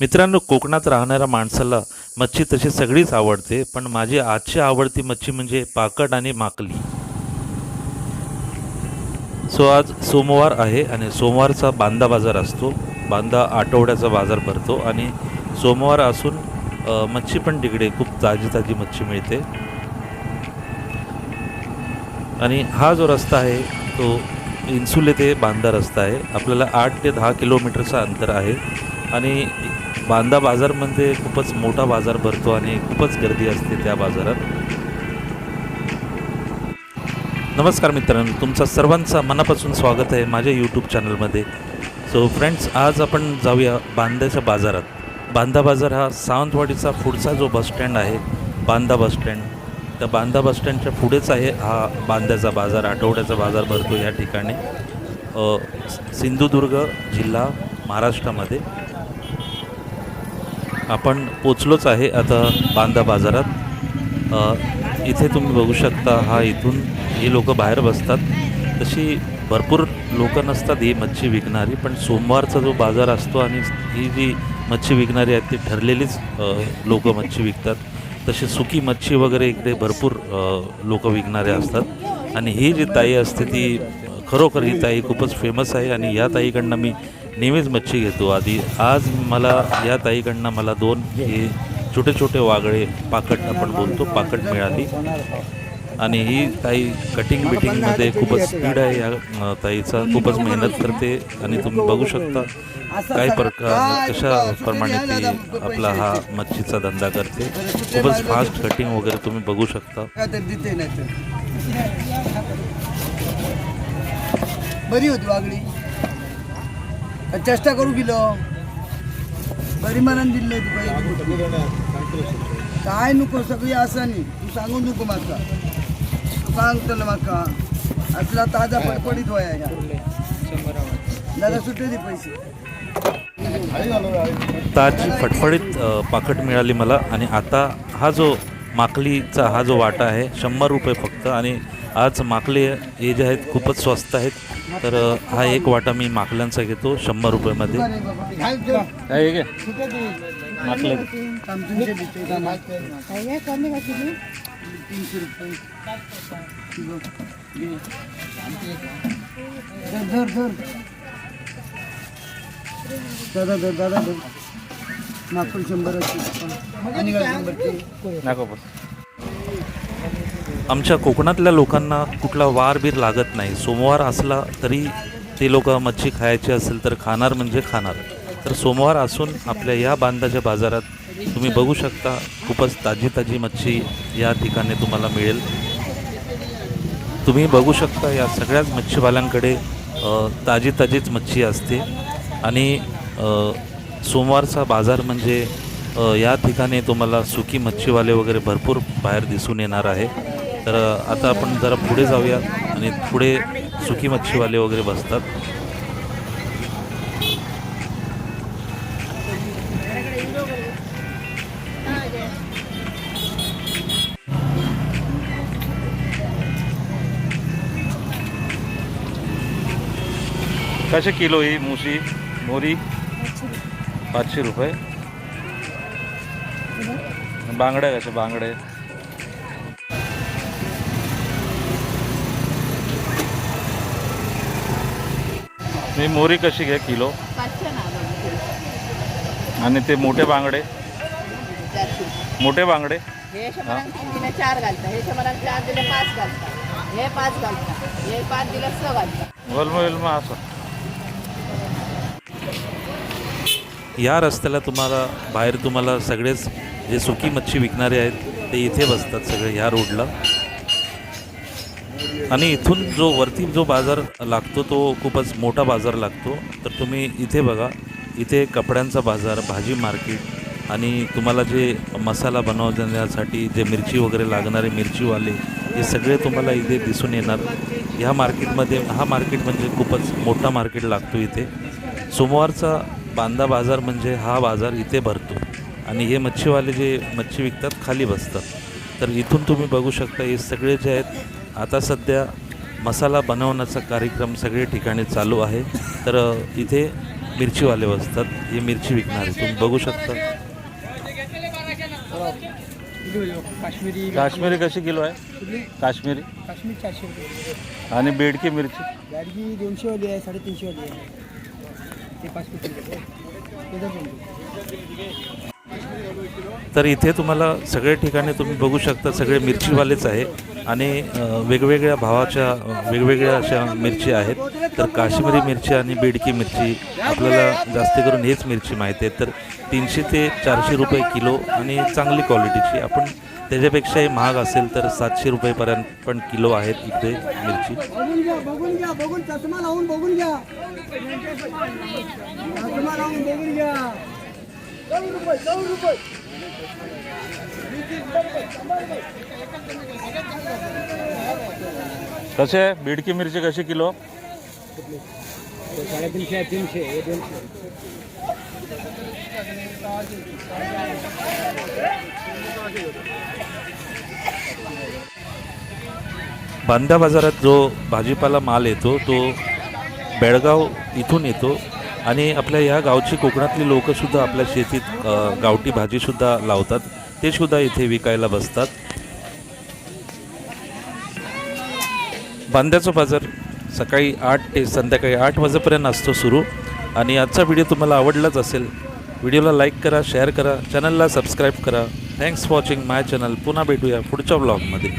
मित्रांनो कोकणात राहणाऱ्या माणसाला मच्छी तशी सगळीच आवडते पण माझी आजची आवडती मच्छी म्हणजे पाकट आणि माकली. सो आज सोमवार आहे आणि सोमवारचा बांदा बाजार असतो. बांदा आठवड्याचा बाजार भरतो आणि सोमवार असून मच्छी पण तिकडे खूप ताजी ताजी मच्छी मिळते. आणि हा जो रस्ता आहे तो इन्सुले ते बांदा रस्ता आहे. आपल्याला आठ ते दहा किलोमीटरचं अंतर आहे. आणि बांदा बाजारमध्ये खूपच मोठा बाजार भरतो आणि खूपच गर्दी असते त्या बाजारात. नमस्कार मित्रांनो तुमचा सर्वांचा मनापासून स्वागत आहे माझ्या यूट्यूब चॅनलमध्ये सो फ्रेंड्स आज आपण जाऊया बांद्याच्या बाजारात. बांदा बाजार हा सावंतवाडीचा पुढचा जो बसस्टँड आहे बांदा बसस्टँड त्या बांदा बसस्टँडच्या पुढेच आहे हा बांद्याचा बाजार आठवड्याचा बाजार भरतो या ठिकाणी. सिंधुदुर्ग जिल्हा महाराष्ट्रामध्ये. आपण पोचलोच आहे आता बांदा बाजारात. इथे तुम्ही बघू शकता हा इथून ही लोक बाहेर बसतात. तशी भरपूर लोक नसतात ही मच्छी विकणारी पण सोमवारचा जो बाजार असतो आणि ही जी मच्छी विकणारी आहेत ती ठरलेलीच लोक मच्छी विकतात. तशी सुकी मच्छी वगैरे इकडे भरपूर लोक विकणारे असतात. आणि ही जी ताई असते ती खरोखर ही ताई खूपच फेमस आहे. आणि या ताईकडनं मी नेहमीच मच्छी घेतो. आधी आज मला या ताईकडनं मला दोन हे छोटे छोटे वागळे पाकट आपण बोलतो पाकट मिळाली. आणि ही ताई कटिंग बिटिंगमध्ये खूपच स्पीड आहे या ताईचा. खूपच मेहनत करते आणि तुम्ही बघू शकता काय प्रकार कशा प्रमाणे ती आपला हा मच्छीचा धंदा करते. खूपच फास्ट कटिंग वगैरे तुम्ही बघू शकता. बरी होती वागळी चेष्टा करू गेलो बरी मनान दिली काय नको सगळी आसा नाही तू सांगू नको म्हाका तू सांगतलो म्हाका असला ताजा पडपडीत वया ह्या. दादा सुटे दे पैसे. ताजी फटफडीत पाकट मिळाली मला. आणि आता हा जो माकलीचा हा जो वाटा आहे शंभर रुपये फक्त. आणि आज माकले हे जे आहेत खूपच स्वस्त आहेत. तर हा एक वाटा मी माकल्यांचा घेतो शंभर रुपयामध्ये. माकले. काय दादा दादा शंभराची आणि काय शंभरची आमच्या कोकणातल्या लोकांना कुठला वार बीर लागत नाही. सोमवार असला तरी ते लोक मच्छी खायची असेल तर खाणार म्हणजे खाणार. तर सोमवार असून आपल्या या बांधाच्या बाजारात तुम्ही बघू शकता खूपच ताजी ताजी मच्छी या ठिकाणी तुम्हाला मिळेल. तुम्ही बघू शकता या सगळ्याच मच्छीवाल्यांकडे ताजी ताजीच मच्छी असते. आणि सोमवारचा बाजार म्हणजे या ठिकाणी तुम्हाला सुकी मच्छीवाले वगैरे भरपूर बाहेर दिसून येणार आहे. तर आता आपण जरा पुढे जाऊया आणि पुढे सुकी मच्छीवाले वगैरे बसतात. कसे किलो ही मुशी? मोरी? पाचशे रुपये. बांगड्या कशा? बांगडे. मी मोरी कशी घ्या किलो? पाचशे ना बघ. आणि ते मोठे बांगडे? चारशे. मोठे बांगडे? हे शंभरांक तीन दिले चार घालता. हे शंभरांक चार दिले पाच घालता. हे पाच घालता. हे पाच दिले स घालता. वल्म विल्म असं. या रस्त्याला तुम्हाला बाहेर तुम्हाला सगळेच जे सुकी मच्छी विकणारे आहेत ते इथे बसतात सगळे ह्या रोडला. आणि इथून जो वरती जो बाजार लागतो तो खूपच मोठा बाजार लागतो. तर तुम्ही इथे बघा इथे कपड्यांचा बाजार भाजी मार्केट आणि तुम्हाला जे मसाला बनवण्यासाठी जे मिरची वगैरे लागणारे मिरचीवाले हे सगळे तुम्हाला इथे दिसून येणार. ह्या मार्केटमध्ये हा मार्केट म्हणजे खूपच मोठा मार्केट लागतो इथे. सोमवारचा बांदा बाजार म्हणजे हा बाजार इथे भरतो. आणि हे मच्छीवाले जे मच्छी विकतात खाली बसतात. तर इथून तुम्ही बघू शकता हे सगळे जे आहेत आता सध्या मसाला बनवण्याचा कार्यक्रम सगळे ठिकाणी चालू आहे. तर इथे मिरचीवाले बसतात. हे मिरची विकणारे तुम्ही बघू शकता. काश्मीरी काश्मीरी कशी किलो आहे? काश्मीरी. काश्मीर चारशे रुपये आणि बेडकी मिरची? गाडगी दोनशे वाली आहे. साडेतीनशे वाली आहे. ते पाच किलो. तर इथे तुम्हाला सगळ्या ठिकाणी तुम्ही बघू शकता. सगळे मिरचीवालेच आहे. आणि वेगवेगळ्या भावाच्या वेगवेगळ्या अशा मिरची आहेत. तर काश्मीरी मिरची आणि बेडकी मिरची आपल्याला जास्त करून हेच मिरची माहिती आहे तर तीनशे ते चारशे रुपये किलो आणि चांगली क्वालिटीची. आपण त्याच्यापेक्षाही महाग असेल तर सातशे रुपयेपर्यंत पण किलो आहेत इकडे मिरची. बघून कसे बेडकी मिरची कशी किलो? साडेतीनशे तीनशे बांधा बाजारात जो भाजीपाला माल येतो तो बेळगाव इथून येतो आणि आपल्या या गावची कोकणातली लोकंसुद्धा आपल्या शेतीत गावठी भाजीसुद्धा लावतात. ते सुद्धा इथे विकायला बसतात. बांद्याचा बाजार सकाळी आठ ते संध्याकाळी आठ वाजेपर्यंत असतो सुरू. आणि आजचा व्हिडिओ तुम्हाला आवडलाच असेल व्हिडिओला लाईक करा शेअर करा चॅनलला सबस्क्राईब करा. थँक्स वॉचिंग माय चॅनल पुन्हा भेटूया पुढच्या ब्लॉगमध्ये